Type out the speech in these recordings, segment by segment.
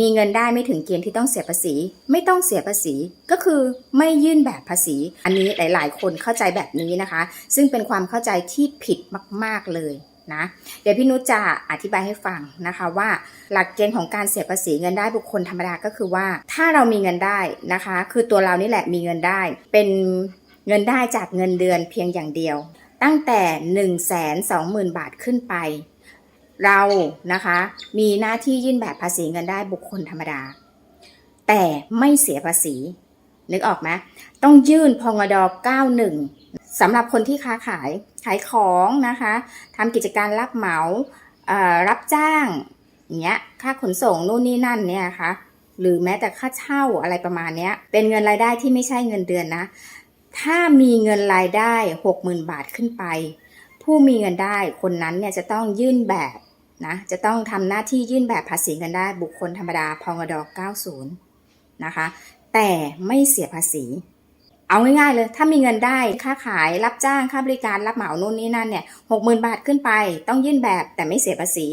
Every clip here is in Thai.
มีเงินได้ไม่ถึงเกณฑ์ที่ต้องเสียภาษี ไม่ต้องเสียภาษีก็คือไม่ยื่นแบบภาษี อันนี้หลาย ๆ คนเข้าใจแบบนี้นะคะ ซึ่งเป็นความเข้าใจที่ผิดมาก ๆ เลยนะเดี๋ยวพี่นุชจะอธิบายให้ฟังนะคะว่าหลักเกณฑ์ของการเสียภาษีเงินได้บุคคลธรรมดาก็คือว่า ถ้าเรามีเงินได้นะคะ คือตัวเรานี่แหละมีเงินได้ เป็นเงินได้จากเงินเดือนเพียงอย่างเดียว ตั้งแต่ 1 2 0 0 0 0 บาทขึ้นไป เรานะคะมีหน้าที่ยื่นแบบภาษีเงินได้บุคคลธรรมดา แต่ไม่เสียภาษี นึกออกไหมต้องยื่นพงด91สำหรับคนที่ค้าขายขายของนะคะทำกิจการรับเหมารับจ้างอย่างเงี้ยค่าขนส่งนู่นนี่นั่นเนี่ยนะคะหรือแม้แต่ค่าเช่าอะไรประมาณเนี้ยเป็นเงินรายได้ที่ไม่ใช่เงินเดือนนะ ถ้ามีเงินรายได้ 60,000 บาทขึ้นไป ผู้มีเงินได้คนนั้นเนี่ยจะต้องยื่นแบบ นะจะต้องทำหน้าที่ยื่นแบบภาษีเงินได้บุคคลธรรมดาพงด90 นะคะ แต่ไม่เสียภาษี เอาง่ายๆเลย ถ้ามีเงินได้ค่าขายรับจ้างค่าบริการรับเหมานู่นนี่นั่นเนี่ยหกหมื่นบาทขึ้นไป ต้องยื่นแบบแต่ไม่เสียภาษี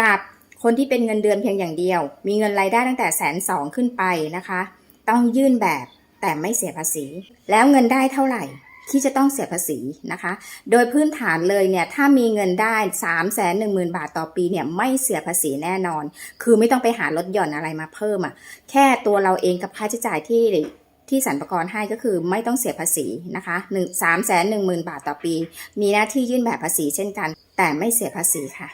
กับคนที่เป็นเงินเดือนเพียงอย่างเดียว มีเงินรายได้ตั้งแต่แสนสองขึ้นไปนะคะ ต้องยื่นแบบแต่ไม่เสียภาษี แล้วเงินได้เท่าไหร่ ที่จะต้องเสียภาษีนะคะ โดยพื้นฐานเลยเนี่ยถ้ามีเงินได้3ามแสนหนึ่งหมื่นบาทต่อปีเนี่ยไม่เสียภาษีแน่นอน คือไม่ต้องไปหาลดหย่อนอะไรมาเพิ่มอะ่ะแค่ตัวเราเองกับค่าใช้จ่ายที่ที่สรรพากรให้ก็คือไม่ต้องเสียภาษีนะคะหนึ่งสามแสนหนึ่งหมื่นบาทต่อปี มีหน้าที่ยื่นแบบภาษีเช่นกัน แต่ไม่เสียภาษีค่ะ